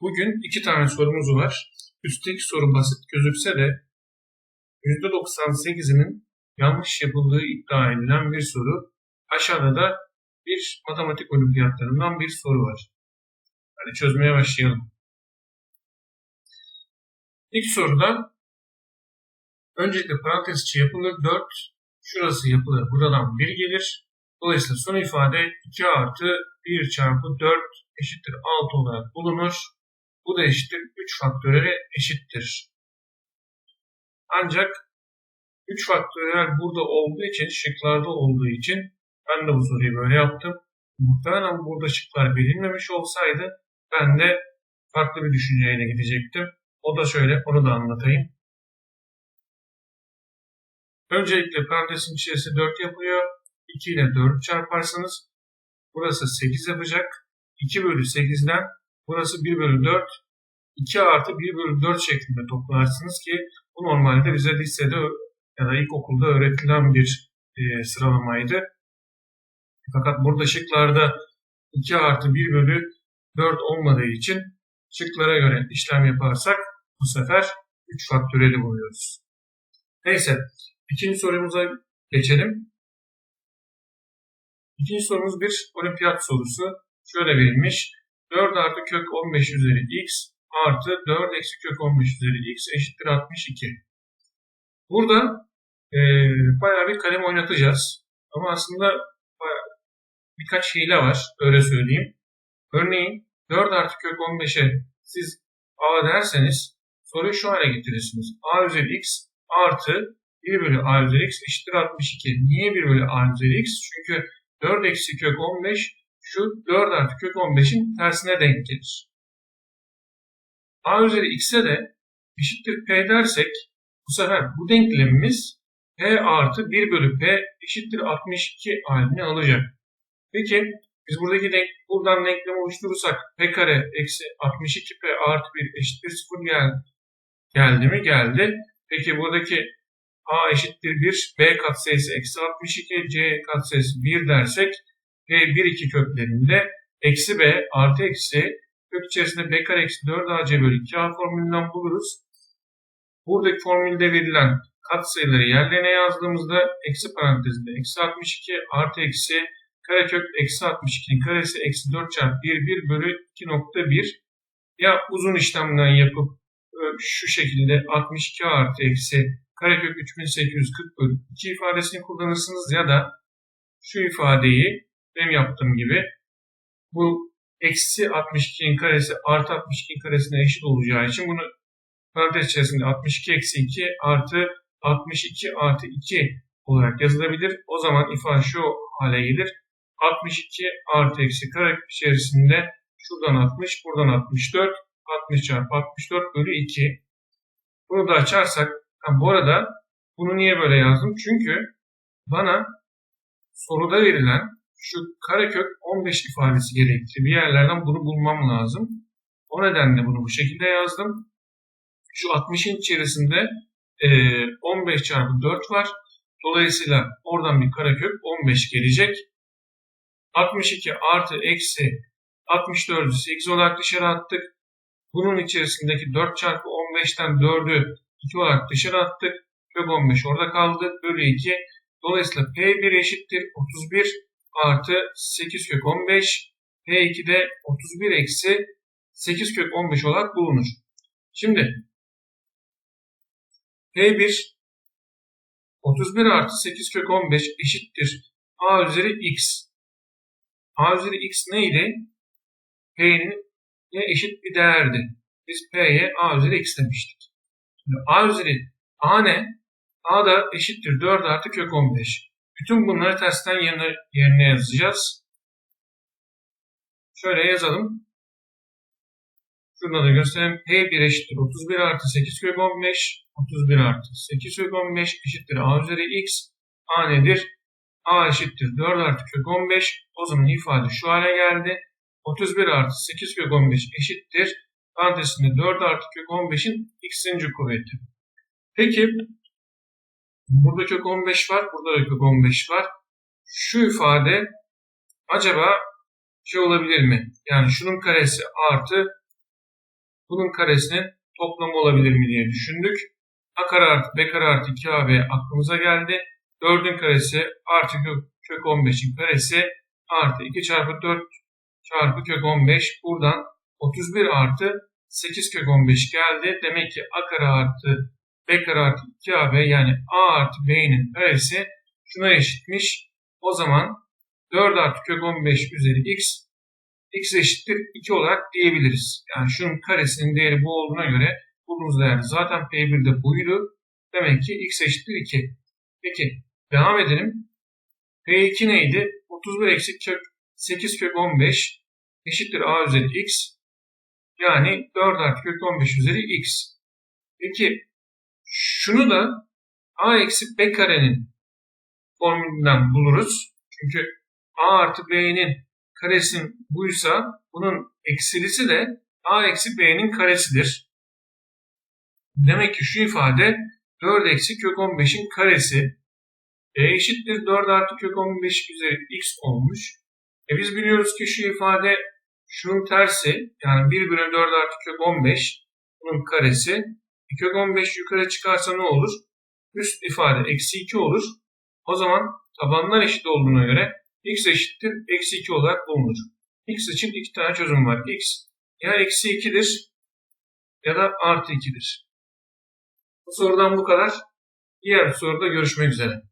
Bugün iki tane sorumuz var. Üstteki soru basit gözükse de %98'inin yanlış yapıldığı iddia edilen bir soru. Aşağıda da bir matematik olimpiyatlarından bir soru var. Hadi çözmeye başlayalım. İlk soruda öncelikle parantez içi yapılır 4, şurası yapılır buradan 1 gelir. Dolayısıyla son ifade 2 artı 1 çarpı 4 eşittir 6 olarak bulunur. Bu da eşittir 3 faktöriyele eşittir. Ancak 3 faktöriyel burada olduğu için, şıklarda olduğu için ben de bu soruyu böyle yaptım. Muhtemelen burada şıklar verilmemiş olsaydı ben de farklı bir düşünceyle gidecektim. O da şöyle, onu da anlatayım. Öncelikle parantezin içerisi 4 yapıyor. 2 ile 4 çarparsanız burası 8 yapacak. 2 bölü 8'den burası 1 bölü 4. 2 artı 1 bölü 4 şeklinde toplarsınız ki bu normalde bize lisede ya da ilkokulda öğretilen bir e, sıralamaydı. Fakat burada şıklarda 2 artı 1 bölü 4 olmadığı için şıklara göre işlem yaparsak bu sefer 3 faktöreli buluyoruz. Neyse ikinci sorumuza geçelim. İkinci sorumuz bir olimpiyat sorusu. Şöyle verilmiş. 4 artı kök 15 üzeri x artı 4 eksi kök 15 üzeri x eşittir 62. Burada e, bayağı bir kalem oynatacağız. Ama aslında birkaç hile var. Öyle söyleyeyim. Örneğin 4 artı kök 15'e siz a derseniz soruyu şu hale getirirsiniz. a üzeri x artı 1 bölü a üzeri x eşittir 62. Niye 1 bölü a üzeri x? Çünkü 4 eksi kök 15 şu 4 artı kök 15'in tersine denk gelir. A üzeri x'e de eşittir p dersek bu sefer bu denklemimiz p artı 1 bölü p eşittir 62 halini alacak. Peki biz buradaki denk, buradan denklem oluşturursak p kare eksi 62p artı 1 eşittir 0 geldi. Geldi mi? Geldi. Peki buradaki a eşittir 1, b katsayısı eksi 62, c katsayısı 1 dersek ve 1 2 köklerinde eksi b artı eksi kök içerisinde b kare eksi 4 ac bölü 2a formülünden buluruz. Buradaki formülde verilen katsayıları yerlerine yazdığımızda eksi parantezinde eksi 62 artı eksi karekök eksi 62'nin karesi eksi 4 çarpı 1 1 bölü 2.1 ya uzun işlemden yapıp şu şekilde 62 artı eksi karekök 3840 bölü 2 ifadesini kullanırsınız ya da şu ifadeyi benim yaptığım gibi bu eksi 62'nin karesi artı 62'nin karesine eşit olacağı için bunu parantez içerisinde 62 eksi 2 artı 62 artı 2 olarak yazılabilir. O zaman ifade şu hale gelir. 62 artı eksi kare içerisinde şuradan 60, buradan 64, 60 çarpı 64 bölü 2. Bunu da açarsak, ha, bu arada bunu niye böyle yazdım? Çünkü bana soruda verilen şu karekök 15 ifadesi gerekli. Bir yerlerden bunu bulmam lazım. O nedenle bunu bu şekilde yazdım. Şu 60'ın içerisinde e, 15 çarpı 4 var. Dolayısıyla oradan bir karekök 15 gelecek. 62 artı eksi 64'ü 8 olarak dışarı attık. Bunun içerisindeki 4 çarpı 15'ten 4'ü 2 olarak dışarı attık. Kök 15 orada kaldı. Bölü 2. Dolayısıyla P1 eşittir 31 artı 8 kök 15. P2 de 31 eksi 8 kök 15 olarak bulunur. Şimdi P1 31 artı 8 kök 15 eşittir A üzeri X. A üzeri X neydi? P'nin eşit bir değerdi. Biz P'ye A üzeri X demiştik. Şimdi A üzeri A ne? A da eşittir 4 artı kök 15. Bütün bunları tersten yerine, yerine yazacağız. Şöyle yazalım. Şurada da göstereyim. P1 eşittir 31 artı 8 kök 15. 31 artı 8 kök 15 eşittir A üzeri X. A nedir? A eşittir 4 artı kök 15. O zaman ifade şu hale geldi. 31 artı 8 kök 15 eşittir. Parantezinde 4 artı kök 15'in x'inci kuvveti. Peki burada kök 15 var, burada da kök 15 var. Şu ifade acaba şey olabilir mi? Yani şunun karesi artı bunun karesinin toplamı olabilir mi diye düşündük. A kare artı B kare artı 2AB aklımıza geldi. 4'ün karesi artı kök, kök 15'in karesi artı 2 çarpı 4 çarpı kök 15. Buradan 31 artı 8 kök 15 geldi. Demek ki A kare artı B kare artı 2AB yani A artı B'nin karesi şuna eşitmiş. O zaman 4 artı kök 15 üzeri x x eşittir 2 olarak diyebiliriz. Yani şunun karesinin değeri bu olduğuna göre bulduğumuz değer zaten P1'de buydu. Demek ki x eşittir 2. Peki devam edelim. P2 neydi? 31 eksi kök 8 kök 15 eşittir a üzeri x. Yani 4 artı kök 15 üzeri x. Peki şunu da a eksi b karenin formülünden buluruz. Çünkü a artı b'nin karesinin buysa bunun eksilisi de a eksi b'nin karesidir. Demek ki şu ifade 4 eksi kök 15'in karesi e eşittir 4 artı kök 15 üzeri x olmuş. E biz biliyoruz ki şu ifade şunun tersi yani 1 bölü 4 artı kök 15 bunun karesi. E kök 15 yukarı çıkarsa ne olur? Üst ifade eksi 2 olur. O zaman tabanlar eşit olduğuna göre x eşittir eksi 2 olarak bulunur. x için iki tane çözüm var. x ya eksi 2'dir ya da artı 2'dir. Bu sorudan bu kadar. Diğer soruda görüşmek üzere.